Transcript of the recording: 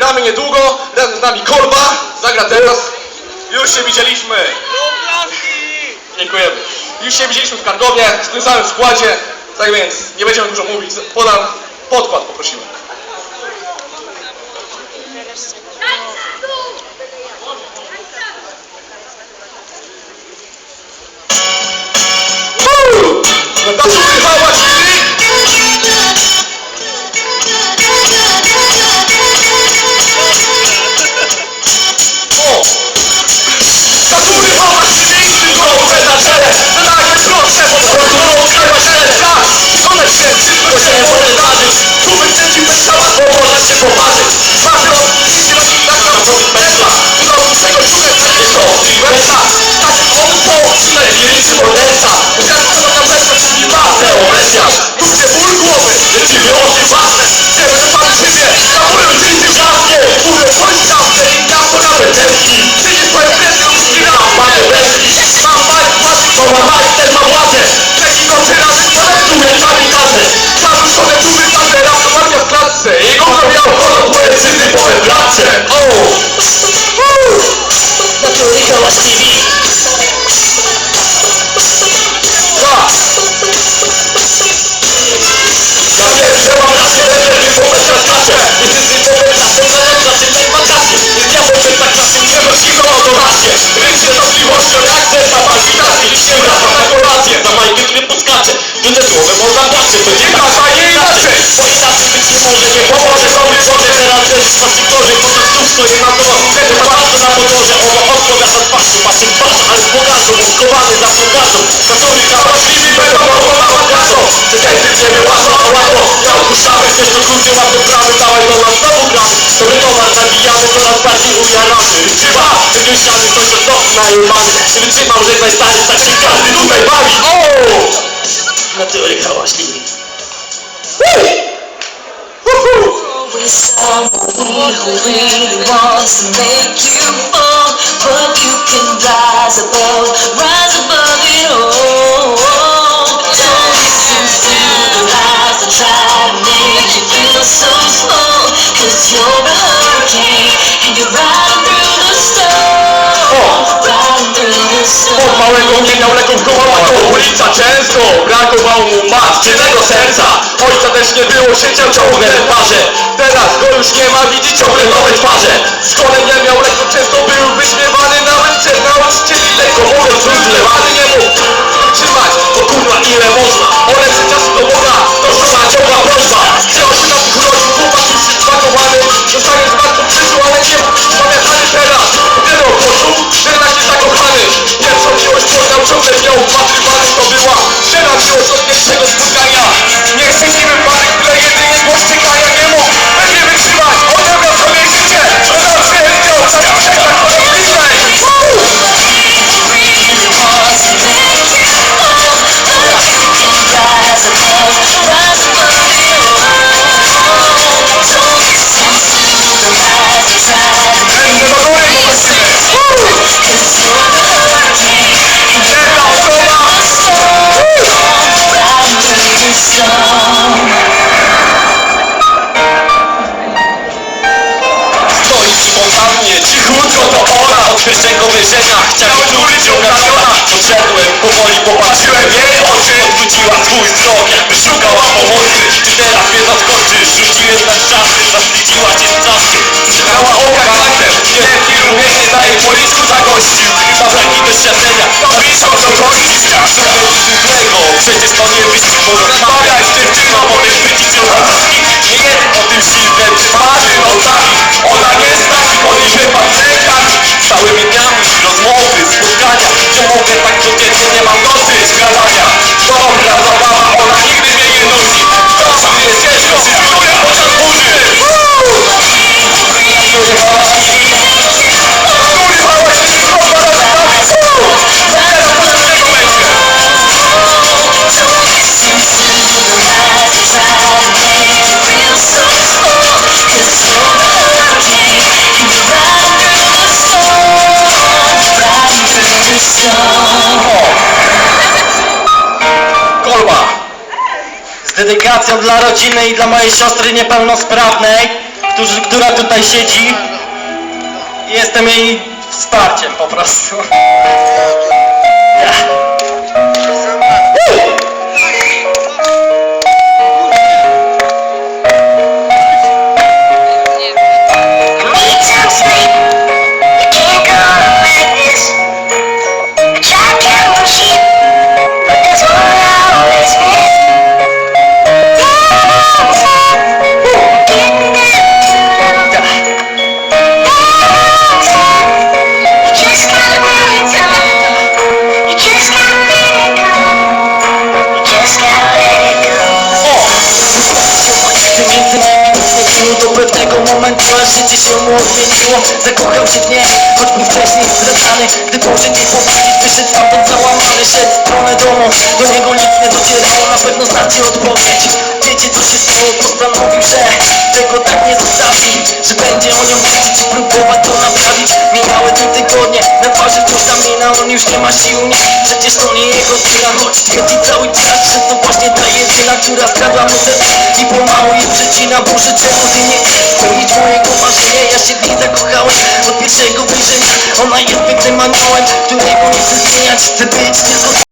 Gramy niedługo, razem z nami Korba, zagra teraz. Już się widzieliśmy. Dziękujemy. Już się widzieliśmy w Kargowie, w tym samym składzie. Tak więc nie będziemy dużo mówić. Podam podkład, poprosimy. Woo! może ono odpowiada od pasu Masympasz, ale z bogazu, uskowany dla fundasu Katolika, możliwi będą na orgazu Czekajcie, gdzie mnie łatwo, a łatwo Ja opuszczamy, też to ludzie ma poprawy Dawaj do nas znowu gramy. Dobry towar zabijamy, coraz bardziej ujaramy Chyba, wygryziany, to się znowu najumany Nie wytrzymam, że najstary, tak się każdy tutaj bawi. Ooo! Katolika, łaśliwi Woo! Woohoo! someone who really wants to make can rise above, rise above it all. Don't listen to the lies that try to make you feel so small. Cause you're a hurricane and you're riding through the storm. Oh. Riding through the storm. Od małego minął leków gołała to ulica często. Brakowało mu matczynego serca. Ojca też nie było, siedział ciągle w parze. Teraz go już nie ma, widzi ciągle nowe twarze. W szkole nie miał leków pierwszego wyrzenia. Chciałem czuć ją ramiona. Podszedłem, powoli popatrzyłem jej oczy. Odwróciła swój wzrok, jakby szukała pomocy Ty teraz mnie zaskoczysz, rzuciłem na szafy dedykacją dla rodziny i dla mojej siostry niepełnosprawnej, którzy, która tutaj siedzi. Jestem jej wsparciem po prostu. Zakochał się w niej, choć był wcześniej zdradzany Gdy Boże nie powiedzieć, wyszedł stamtąd załamany Szedł w stronę domu, do niego nic nie docierało Na pewno znacie odpowiedź. Wiecie co się stało, postanowił, że tego tak nie zostawi Że będzie o nią wiedzieć i próbować On już nie ma sił, nie, przecież to nie jego wina Choć twierdzi cały czas, że to właśnie ta jedyna, która skradła mu serce I pomału je przecina, Boże czemu ty nie spełnić mojego marzenia Ja się w niej zakochałem. Od pierwszego wejrzenia Ona jest pięknym aniołem, którego nie chcę zmieniać. Chcę być tylko